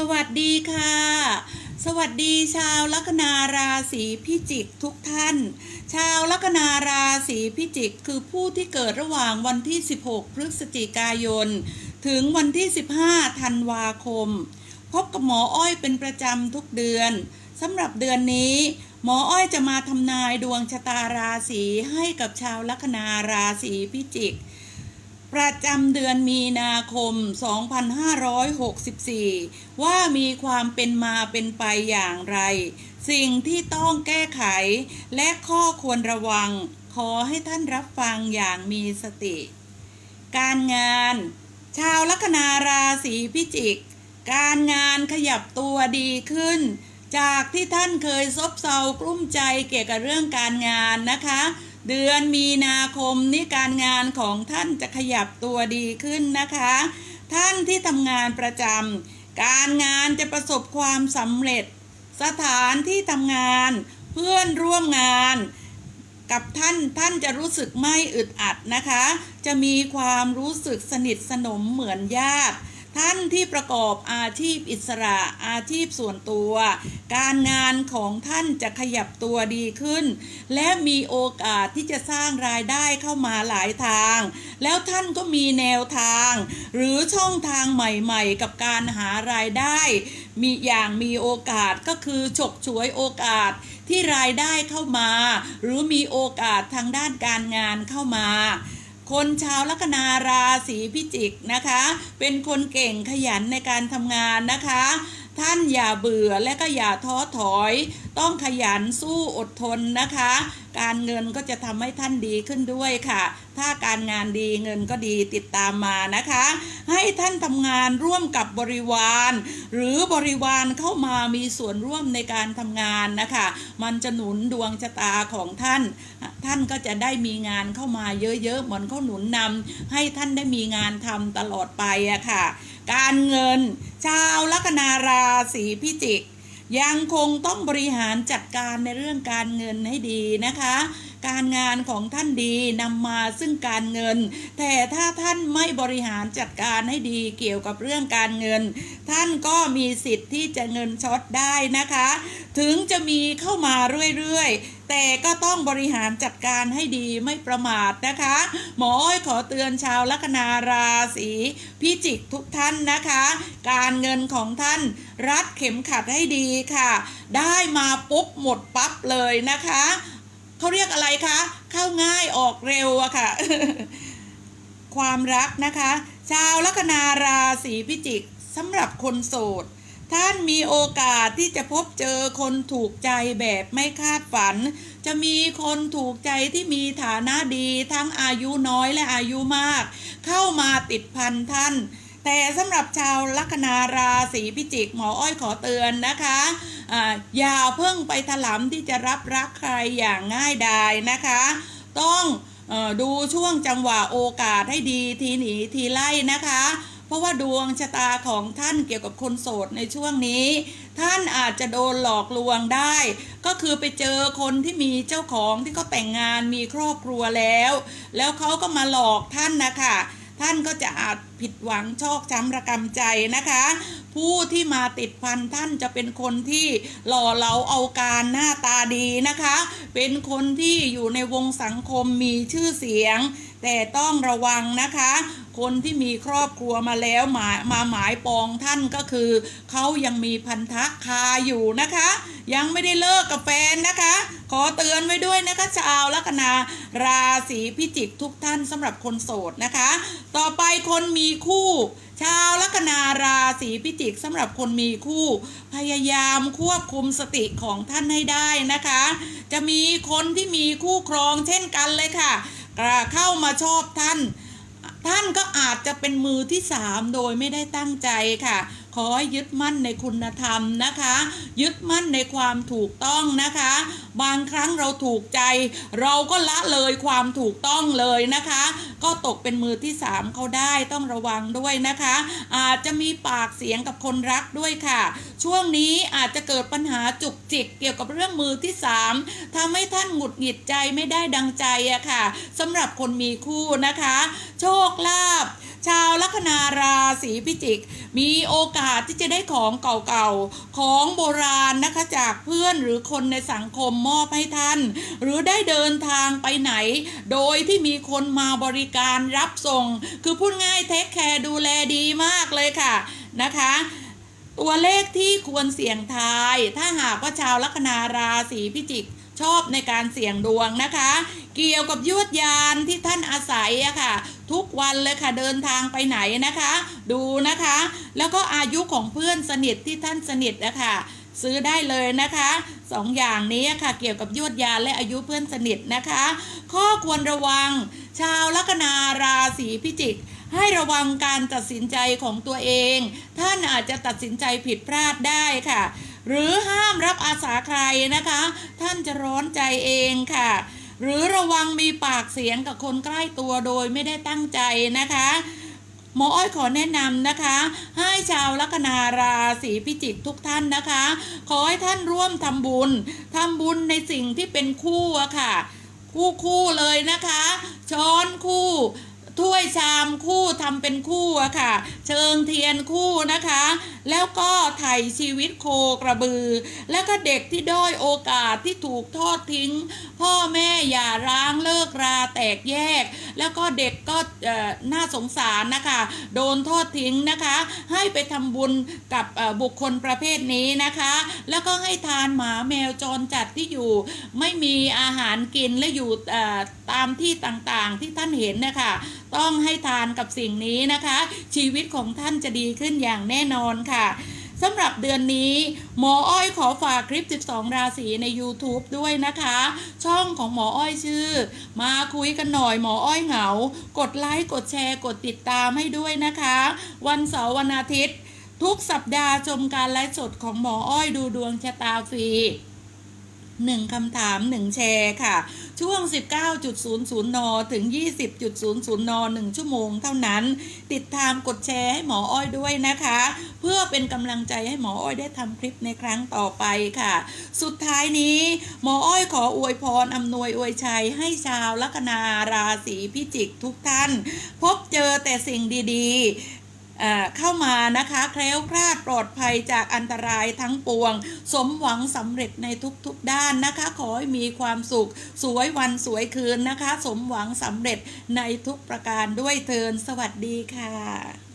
สวัสดีค่ะ สวัสดีชาวลัคนาราศีพิจิกทุกท่าน ชาวลัคนาราศีพิจิกคือผู้ที่เกิดระหว่างวันที่ 16 พฤศจิกายน ถึงวันที่ 15 ธันวาคม พบกับหมออ้อยเป็นประจำทุกเดือนสำหรับเดือนนี้ หมออ้อยจะมาทำนายดวงชะตาราศีให้กับชาวลัคนาราศีพิจิก ประจำเดือนมีนาคม 2564 ว่ามีความเป็นมาเป็นไปอย่างไร สิ่งที่ต้องแก้ไข และข้อควรระวัง ขอให้ท่านรับฟังอย่างมีสติ การงาน ชาวลัคนาราศีพิจิก การงานขยับตัวดีขึ้น จากที่ท่านเคยซบเซากลุ้มใจเกี่ยวกับเรื่องการงานนะคะ เดือนมีนาคมนี้การงานของท่านจะขยับตัวดีขึ้นนะคะ ท่านที่ทำงานประจำการงานจะประสบความสำเร็จ สถานที่ทำงาน เพื่อนร่วมงาน กับท่านท่านจะรู้สึกไม่อึดอัดนะคะ จะมีความรู้สึกสนิทสนมเหมือนญาติ ท่านที่ประกอบอาชีพอิสระอาชีพส่วนตัว การงานของท่านจะขยับตัวดีขึ้น และมีโอกาสที่จะสร้างรายได้เข้ามาหลายทาง แล้วท่านก็มีแนวทาง หรือช่องทางใหม่ๆ กับการหารายได้ มีอย่างมีโอกาสก็คือฉกฉวยโอกาสที่รายได้เข้ามา หรือมีโอกาสทางด้านการงานเข้ามา คนชาวลัคนาราศีพิจิกนะคะ เป็นคนเก่งขยันในการทำงานนะคะ ท่านอย่าเบื่อและก็อย่าท้อถอย ต้องขยันสู้อดทนนะคะ การเงินก็จะทำให้ท่านดีขึ้นด้วยค่ะ ถ้าการงานดีเงินก็ดีติดตามมานะคะ ให้ท่านทำงานร่วมกับบริวาร หรือบริวารเข้ามามีส่วนร่วมในการทำงานนะคะ มันจะหนุนดวงชะตาของท่าน ท่านก็จะได้มีงานเข้ามาเยอะๆเหมือนเขาหนุนนำให้ท่านได้มีงานทำตลอดไปอะค่ะ การเงิน ชาวลัคนาราศีพิจิก ยังคงต้องบริหารจัดการในเรื่องการเงินให้ดีนะคะ การงานของท่านดีนำมาซึ่งการเงิน แต่ถ้าท่านไม่บริหารจัดการให้ดีเกี่ยวกับเรื่องการเงิน ท่านก็มีสิทธิ์ที่จะเงินช็อตได้นะคะ ถึงจะมีเข้ามาเรื่อยๆ แต่ก็ต้องบริหารจัดการให้ดีไม่ประมาทนะคะ หมออ้อยขอเตือนชาวลัคนาราศีพิจิกทุกท่านนะคะ การเงินของท่านรัดเข็มขัดให้ดีค่ะ ได้มาปุ๊บหมดปั๊บเลยนะคะเขาเรียกอะไรคะ เข้าง่ายออกเร็วอะค่ะ ความรักนะคะ ชาวลัคนาราศีพิจิกสำหรับคนโสด ท่านมีโอกาสที่จะพบเจอคนถูกใจแบบไม่คาดฝัน จะมีคนถูกใจที่มีฐานะดีทั้งอายุน้อยและอายุมาก เข้ามาติดพันท่าน แต่สำหรับชาวลัคนาราศีพิจิกหมออ้อยขอเตือนนะคะอาอย่าเพิ่งไปถลำที่จะรับรักใครอย่างง่ายดายนะคะ ต้องอดูช่วงจังหวะโอกาสให้ดีทีหนีทีไล่นะคะ เพราะว่าดวงชะตาของท่านเกี่ยวกับคนโสดในช่วงนี้ ท่านอาจจะโดนหลอกลวงได้ ก็คือไปเจอคนที่มีเจ้าของที่เขาแต่งงานมีครอบครัวแล้ว แล้วเขาก็มาหลอกท่านนะคะท่านก็จะอาจผิดหวังชอกช้ำระกำใจนะคะ ผู้ที่มาติดพันท่านจะเป็นคนที่หล่อเหลาเอาการหน้าตาดีนะคะ เป็นคนที่อยู่ในวงสังคมมีชื่อเสียง แต่ต้องระวังนะคะ คนที่มีครอบครัวมาแล้วมามาหมายปองท่านก็คือเขายังมีพันธะคาอยู่นะคะ ยังไม่ได้เลิกกับแฟนนะคะ ขอเตือนไว้ด้วยนะคะชาวลัคนาราศีพิจิกทุกท่านสำหรับคนโสดนะคะ ต่อไปคนมีคู่ชาวลัคนาราศีพิจิกสำหรับคนมีคู่ พยายามควบคุมสติของท่านให้ได้นะคะ จะมีคนที่มีคู่ครองเช่นกันเลยค่ะกล้าเข้ามาชอบท่าน ท่านก็อาจจะเป็นมือที่สามโดยไม่ได้ตั้งใจค่ะ ขอให้ยึดมั่นในคุณธรรมนะคะ ยึดมั่นในความถูกต้องนะคะ บางครั้งเราถูกใจ เราก็ละเลยความถูกต้องเลยนะคะ ก็ตกเป็นมือที่สามเขาได้ต้องระวังด้วยนะคะ อาจจะมีปากเสียงกับคนรักด้วยค่ะ ช่วงนี้อาจจะเกิดปัญหาจุกจิกเกี่ยวกับเรื่องมือที่สามทำให้ท่านหงุดหงิดใจไม่ได้ดังใจอะค่ะสำหรับคนมีคู่นะคะ โชคลาภ ชาวลัคนาราศีพิจิก มีโอกาสที่จะได้ของเก่าๆ ของโบราณนะคะจากเพื่อนหรือคนในสังคมมอบให้ท่าน หรือได้เดินทางไปไหน โดยที่มีคนมาบริการรับส่ง คือพูดง่ายเทคแคร์ดูแลดีมากเลยค่ะนะคะตัวเลขที่ควรเสี่ยงทาย ถ้าหากว่าชาวลัคนาราศีพิจิกชอบในการเสี่ยงดวงนะคะ เกี่ยวกับยวดยานที่ท่านอาศัยอะค่ะ ทุกวันเลยค่ะเดินทางไปไหนนะคะ ดูนะคะ แล้วก็อายุของเพื่อนสนิทที่ท่านสนิทนะคะซื้อได้เลยนะคะสองอย่างนี้ค่ะเกี่ยวกับยวดยาและอายุเพื่อนสนิทนะคะ ข้อควรระวัง ชาวลัคนาราศีพิจิก ให้ระวังการตัดสินใจของตัวเอง ท่านอาจจะตัดสินใจผิดพลาดได้ค่ะ หรือห้ามรับอาสาใครนะคะ ท่านจะร้อนใจเองค่ะ หรือระวังมีปากเสียงกับคนใกล้ตัวโดยไม่ได้ตั้งใจนะคะหมออ้อยขอแนะนำนะคะ ให้ชาวลัคนาราศีพิจิกทุกท่านนะคะ ขอให้ท่านร่วมทำบุญทำบุญในสิ่งที่เป็นคู่อะค่ะ คู่คู่เลยนะคะ ช้อนคู่ถ้วยชามคู่ทำเป็นคู่อะค่ะ เชิงเทียนคู่นะคะ แล้วก็ไถ่ชีวิตโคกระบือ แล้วก็เด็กที่ด้อยโอกาสที่ถูกทอดทิ้ง พ่อแม่อย่าร้างเลิกราแตกแยก แล้วก็เด็กก็เอ่อน่าสงสารนะคะ โดนทอดทิ้งนะคะ ให้ไปทำบุญกับบุคคลประเภทนี้นะคะ แล้วก็ให้ทานหมาแมวจรจัดที่อยู่ ไม่มีอาหารกินและอยู่เอ่อตามที่ต่างๆที่ท่านเห็นนะคะต้องให้ทานกับสิ่งนี้นะคะ ชีวิตของท่านจะดีขึ้นอย่างแน่นอนค่ะสำหรับเดือนนี้ หมออ้อยขอฝากคลิป 12 ราศีใน YouTube ด้วยนะคะ ช่องของหมออ้อยชื่อ มาคุยกันหน่อยหมออ้อยเหงา กดไลค์กดแชร์กดติดตามให้ด้วยนะคะ วันเสาร์วันอาทิตย์ ทุกสัปดาห์ชมการไลฟ์สดของหมออ้อยดูดวงชะตาฟรี หนึ่งคำถามหนึ่งแชร์ค่ะ ช่วง 19.00 น ถึง 20.00 น 1 ชั่วโมงเท่านั้น ติดตามกดแชร์ให้หมออ้อยด้วยนะคะ เพื่อเป็นกำลังใจให้หมออ้อยได้ทำคลิปในครั้งต่อไปค่ะ สุดท้ายนี้หมออ้อยขออวยพรอำนวยอวยชัยให้ชาวลัคนาราศีพิจิกทุกท่าน พบเจอแต่สิ่งดีๆ เข้ามานะคะแคล้วคลาดปลอดภัยจากอันตรายทั้งปวง สมหวังสำเร็จในทุกๆด้านนะคะ ขอให้มีความสุข สวยวันสวยคืนนะคะ สมหวังสำเร็จในทุกประการด้วยเทินสวัสดีค่ะ